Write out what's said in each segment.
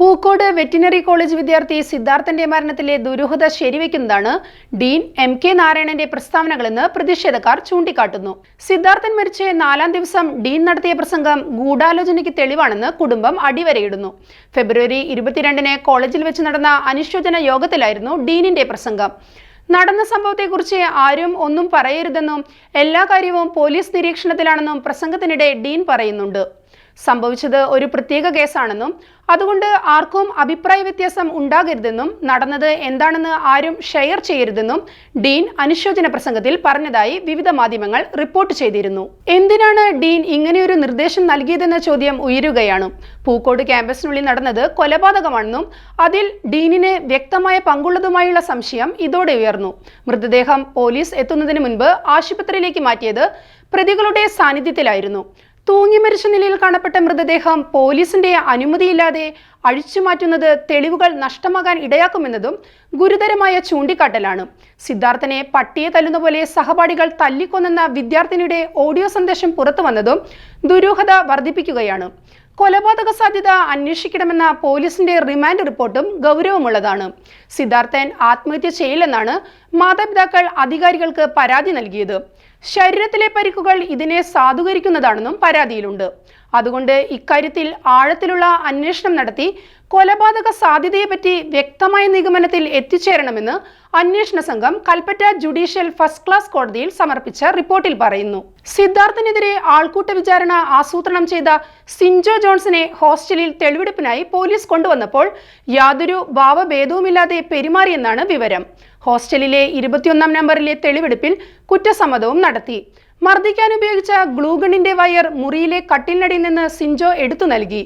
Pookode veterinary college വിദ്യാർത്ഥി സിദ്ധാർത്ഥന്റെ മരണത്തിലെ ദുരൂഹത ശരിവെക്കുന്നതാണ് Dean M K നാരായണന്റെ പ്രസ്താവനകളെന്ന് പ്രതിഷേധക്കാർ ചൂണ്ടിക്കാട്ടുന്നു. സിദ്ധാർത്ഥൻ മരിച്ച നാലാം ദിവസം ഡീൻ നടത്തിയ പ്രസംഗം ഗൂഢാലോചനയ്ക്ക് തെളിവാണെന്ന് കുടുംബം അടിവരയിടുന്നു. ഫെബ്രുവരി ഇരുപത്തിരണ്ടിന് കോളേജിൽ വെച്ച് നടന്ന അനുശോചന യോഗത്തിലായിരുന്നു ഡീനിന്റെ പ്രസംഗം. നടന്ന സംഭവത്തെക്കുറിച്ച് ആരും ഒന്നും പറയരുതെന്നും എല്ലാ കാര്യവും പോലീസ് നിരീക്ഷണത്തിലാണെന്നും പ്രസംഗത്തിനിടെ ഡീൻ പറയുന്നുണ്ട്. സംഭവിച്ചത് ഒരു പ്രത്യേക കേസാണെന്നും അതുകൊണ്ട് ആർക്കും അഭിപ്രായ വ്യത്യാസം ഉണ്ടാകരുതെന്നും നടന്നത് എന്താണെന്ന് ആരും ഷെയർ ചെയ്യരുതെന്നും ഡീൻ അനുശോചന പ്രസംഗത്തിൽ പറഞ്ഞതായി വിവിധ മാധ്യമങ്ങൾ റിപ്പോർട്ട് ചെയ്തിരുന്നു. എന്തിനാണ് ഡീൻ ഇങ്ങനെയൊരു നിർദ്ദേശം നൽകിയതെന്ന ചോദ്യം ഉയരുകയാണ്. പൂക്കോട് ക്യാമ്പസിനുള്ളിൽ നടന്നത് കൊലപാതകമാണെന്നും അതിൽ ഡീനിന് വ്യക്തമായ പങ്കുള്ളതുമായുള്ള സംശയം ഇതോടെ ഉയർന്നു. മൃതദേഹം പോലീസ് എത്തുന്നതിന് മുൻപ് ആശുപത്രിയിലേക്ക് മാറ്റിയത് പ്രതികളുടെ സാന്നിധ്യത്തിലായിരുന്നു. തൂങ്ങി മരിച്ച നിലയിൽ കാണപ്പെട്ട മൃതദേഹം പോലീസിന്റെ അനുമതിയില്ലാതെ അഴിച്ചുമാറ്റുന്നത് തെളിവുകൾ നഷ്ടമാകാൻ ഇടയാക്കുമെന്നതും ഗുരുതരമായ ചൂണ്ടിക്കാട്ടലാണ്. സിദ്ധാർത്ഥനെ പട്ടിയെ തല്ലുന്ന പോലെ സഹപാഠികൾ തല്ലിക്കൊന്നെന്ന വിദ്യാർത്ഥിനിയുടെ ഓഡിയോ സന്ദേശം പുറത്തുവന്നതും ദുരൂഹത വർദ്ധിപ്പിക്കുകയാണ്. കൊലപാതക സാധ്യത അന്വേഷിക്കണമെന്ന പോലീസിന്റെ റിമാൻഡ് റിപ്പോർട്ടും ഗൗരവമുള്ളതാണ്. സിദ്ധാർത്ഥൻ ആത്മഹത്യ ചെയ്യില്ലെന്നാണ് മാതാപിതാക്കൾ അധികാരികൾക്ക് പരാതി നൽകിയത്. ശരീരത്തിലെ പരിക്കുകൾ ഇതിനെ സാധൂകരിക്കുന്നതാണെന്നും പരാതിയിലുണ്ട്. അതുകൊണ്ട് ഇക്കാര്യത്തിൽ ആഴത്തിലുള്ള അന്വേഷണം നടത്തി കൊലപാതക സാധ്യതയെപ്പറ്റി വ്യക്തമായ നിഗമനത്തിൽ എത്തിച്ചേരണമെന്ന് അന്വേഷണ സംഘം കൽപ്പറ്റ ജുഡീഷ്യൽ ഫസ്റ്റ് ക്ലാസ് കോടതിയിൽ സമർപ്പിച്ച റിപ്പോർട്ടിൽ പറയുന്നു. സിദ്ധാർത്ഥിനെതിരെ ആൾക്കൂട്ട വിചാരണ ആസൂത്രണം ചെയ്ത സിൻജോ ജോൺസിനെ ഹോസ്റ്റലിൽ തെളിവെടുപ്പിനായി പോലീസ് കൊണ്ടുവന്നപ്പോൾ യാതൊരു ഭാവഭേദവുമില്ലാതെ പെരുമാറിയെന്നാണ് വിവരം. ഹോസ്റ്റലിലെ ഇരുപത്തിയൊന്നാം നമ്പറിലെ തെളിവെടുപ്പിൽ കുറ്റസമ്മതവും നടത്തി. മർദ്ദിക്കാൻ ഉപയോഗിച്ച ഗ്ലൂഗണിന്റെ വയർ മുറിയിലെ കട്ടിലിനടിയിൽ നിന്ന് സിൻജോ എടുത്തു നൽകി.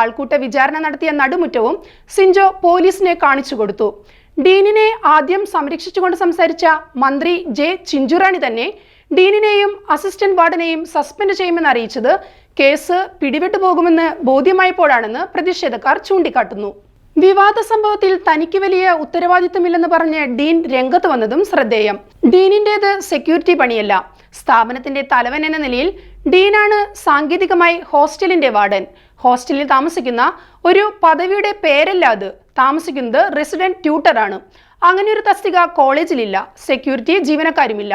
ആൾക്കൂട്ട വിചാരണ നടത്തിയ നടുമുറ്റവും സിൻജോ പോലീസിനെ കാണിച്ചു കൊടുത്തു. ഡീനിനെ ആദ്യം സംരക്ഷിച്ചുകൊണ്ട് സംസാരിച്ച മന്ത്രി ജെ ചിഞ്ചുറാണി തന്നെ ഡീനിനെയും അസിസ്റ്റന്റ് വാർഡനെയും സസ്പെൻഡ് ചെയ്യുമെന്ന് അറിയിച്ചത് കേസ് പിടിവിട്ടു പോകുമെന്ന് ബോധ്യമായപ്പോഴാണെന്ന് പ്രതിഷേധക്കാർ ചൂണ്ടിക്കാട്ടുന്നു. വിവാദ സംഭവത്തിൽ തനിക്ക് വലിയ ഉത്തരവാദിത്തമില്ലെന്ന് പറഞ്ഞ് ഡീൻ രംഗത്ത് വന്നതും ശ്രദ്ധേയം. ഡീനിന്റേത് സെക്യൂരിറ്റി പണിയല്ല. സ്ഥാപനത്തിന്റെ തലവൻ എന്ന നിലയിൽ ഡീനാണ് സാങ്കേതികമായി ഹോസ്റ്റലിന്റെ വാർഡൻ. ഹോസ്റ്റലിൽ താമസിക്കുന്ന ഒരു പദവിയുടെ പേരല്ല അത്. താമസിക്കുന്നത് റെസിഡന്റ് ട്യൂട്ടറാണ്. അങ്ങനെ ഒരു തസ്തിക കോളേജിലില്ല security ജീവനക്കാരുമില്ല.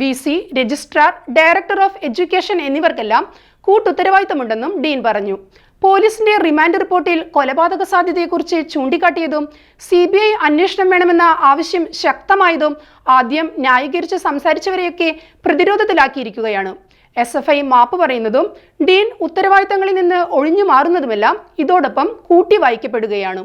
V C registrar director of education എന്നിവർക്കെല്ലാം കൂട്ടുത്തരവാദിത്തമുണ്ടെന്നും ഡീൻ പറഞ്ഞു. പോലീസിന്റെ റിമാൻഡ് റിപ്പോർട്ടിൽ കൊലപാതക സാധ്യതയെക്കുറിച്ച് ചൂണ്ടിക്കാട്ടിയതും സി ബി ഐ അന്വേഷണം വേണമെന്ന ആവശ്യം ശക്തമായതും ആദ്യം ന്യായീകരിച്ച് സംസാരിച്ചവരെയൊക്കെ പ്രതിരോധത്തിലാക്കിയിരിക്കുകയാണ്. എസ് എഫ് ഐ മാപ്പ് പറയുന്നതും ഡീൻ ഉത്തരവാദിത്തങ്ങളിൽ നിന്ന് ഒഴിഞ്ഞു മാറുന്നതുമെല്ലാം ഇതോടൊപ്പം കൂട്ടി വായിക്കപ്പെടുകയാണ്.